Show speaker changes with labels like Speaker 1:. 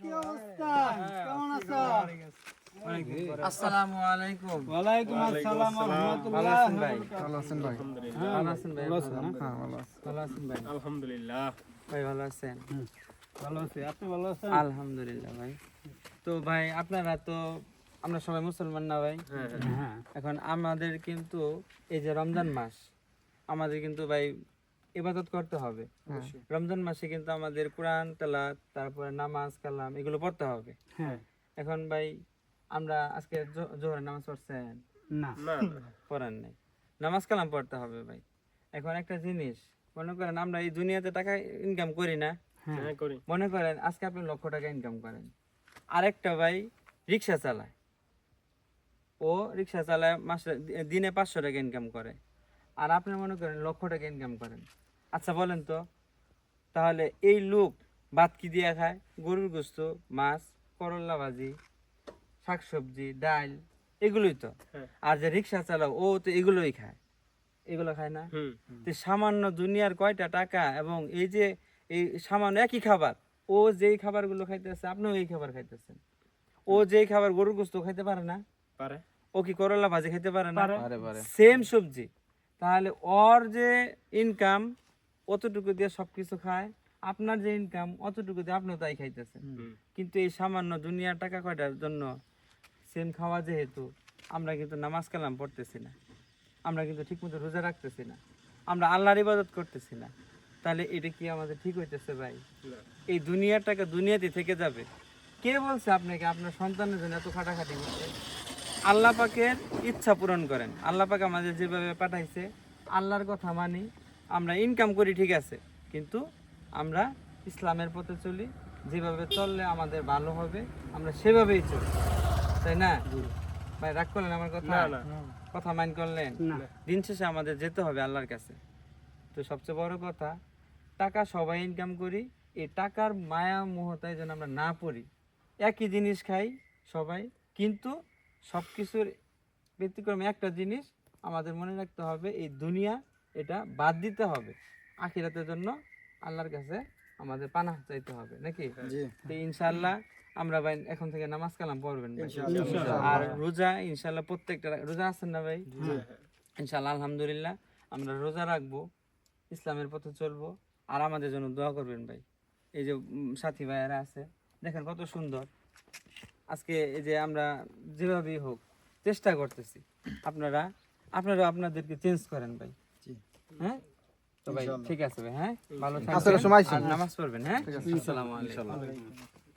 Speaker 1: কি অবস্থা? কেমন আছো
Speaker 2: আসসালামু আলাইকুম।
Speaker 1: ওয়ালাইকুম আসসালাম
Speaker 2: ভালো আছেন ভাই?
Speaker 3: ভালো আছেন ভাই?
Speaker 2: ভালো আছেন ভাই
Speaker 1: ভালো আছো
Speaker 3: হ্যাঁ ভালো
Speaker 2: আছেন ভাই?
Speaker 4: আলহামদুলিল্লাহ।
Speaker 2: ভাই ভালো আছেন?
Speaker 1: ভালো আছি। আপনি ভালো আছেন?
Speaker 2: আলহামদুলিল্লাহ ভাই। তো ভাই আপনারা তো আমরা সবাই মুসলমান না ভাই?
Speaker 1: হ্যাঁ।
Speaker 2: এখন আমাদের কিন্তু এই যে রমজান মাস আমাদের কিন্তু ভাই ইবাদত করতে হবে। রমজান মাসে কিন্তু আমাদের কোরআন তেলাত তারপরে নামাজ কালাম এগুলো পড়তে হবে।
Speaker 1: হ্যাঁ।
Speaker 2: এখন ভাই আমরা আজকে জোহরের নামাজ পড়ছেন?
Speaker 1: না।
Speaker 4: না
Speaker 2: পড়ার নেই। নামাজ কালাম পড়তে হবে ভাই। এখন একটা জিনিস মনে করেন আমরা এই দুনিয়াতে টাকা ইনকাম করি না।
Speaker 1: হ্যাঁ।
Speaker 4: হ্যাঁ করি।
Speaker 2: মনে করেন আজকে আপনি লক্ষ টাকা ইনকাম করেন। আরেকটা ভাই রিক্সা চালায়। ও রিক্সা চালায় মাসে দিনে পাঁচশো টাকা ইনকাম করে। আর আপনি মনে করেন লক্ষ টাকা ইনকাম করেন। আচ্ছা বলেন তো। তাহলে এই লোক ভাত কি দিয়ে খায়? গরুর গোস্ত মাছ করল্লা ভাজি শাকসবজি ডাল এগুলোই তো।
Speaker 4: হ্যাঁ।
Speaker 2: আর যে রিক্সা চালাও ও তো এগুলোই খায়। এগুলো খায় না? তো সামান্য দুনিয়ার কয়টা টাকা এবং এই যে এই সামান্য একই খাবার ও যেই খাবারগুলো খাইতেছে আপনিও এই খাবার খাইতেছেন। ও যেই খাবার গরুর গোস্ত খাইতে পারে না।
Speaker 4: পারে।
Speaker 2: ও কি করলা ভাজি খাইতে পারে না?
Speaker 3: পারে। পারে
Speaker 2: সেম সবজি। তাহলে ওর যে ইনকাম অতটুকু দিয়ে সবকিছু খায় আপনার যে ইনকাম অতটুকু দিয়ে আপনিও তাই খাইতেছেন। কিন্তু এই সামান্য দুনিয়ার টাকা কয়টার জন্য সেম খাওয়া যেহেতু আমরা কিন্তু নামাজ কালাম পড়তেছি না। আমরা কিন্তু ঠিকমতো রোজা রাখতেছি না। আমরা আল্লাহর ইবাদত করতেছি না। তাহলে এটা কি আমাদের ঠিক হইতেছে ভাই? এই দুনিয়ার টাকা দুনিয়াতে থেকে যাবে। কে বলছে আপনাকে? আপনার সন্তানের জন্য এত খাটাখাটি করতে আল্লাহ পাকের ইচ্ছা পূরণ করেন। আল্লাহ পাক আমাদের যেভাবে পাঠাইছে আল্লাহর কথা মানি। আমরা ইনকাম করি ঠিক আছে। কিন্তু আমরা ইসলামের পথে চলি যেভাবে চললে আমাদের ভালো হবে আমরা সেভাবেই চলি। তাই না? ভাই রাগ করলেন আমার কথা?
Speaker 4: না না।
Speaker 2: কথা মাইন করলেন? দিন শেষে আমাদের যেতে হবে আল্লাহর কাছে। তো সবচেয়ে বড় কথা টাকা সবাই ইনকাম করি এই টাকার মায়া মোহতায় যেন আমরা না পড়ি। একই জিনিস খাই সবাই কিন্তু সব কিছুর ব্যতিক্রমে একটা জিনিস আমাদের মনে রাখতে হবে এই দুনিয়া এটা বাদ দিতে হবে। আখিরাতের জন্য আল্লাহর কাছে আমাদের পানাহ চাইতে হবে নাকি? ইনশাল্লাহ আমরা ভাই এখন থেকে নামাজ কালাম পড়বেন আর রোজা ইনশাল্লাহ প্রত্যেকটা রোজা আছেন না ভাই? ইনশাল্লাহ আলহামদুলিল্লাহ আমরা রোজা রাখব ইসলামের পথে চলবো আর আমাদের জন্য দোয়া করবেন ভাই। এই যে সাথী ভাইয়েরা আছে দেখেন কত সুন্দর। আজকে এই যে আমরা যেভাবেই হোক চেষ্টা করতেছি আপনারা আপনারা আপনাদেরকে চেঞ্জ করেন ভাই। হ্যাঁ? তো ভাই ঠিক আছে ভাই হ্যাঁ? ভালো
Speaker 3: আসলে
Speaker 2: থাকবেন
Speaker 3: সময়
Speaker 2: আর নামাজ পড়বেন হ্যাঁ? আসসালামু আলাইকুম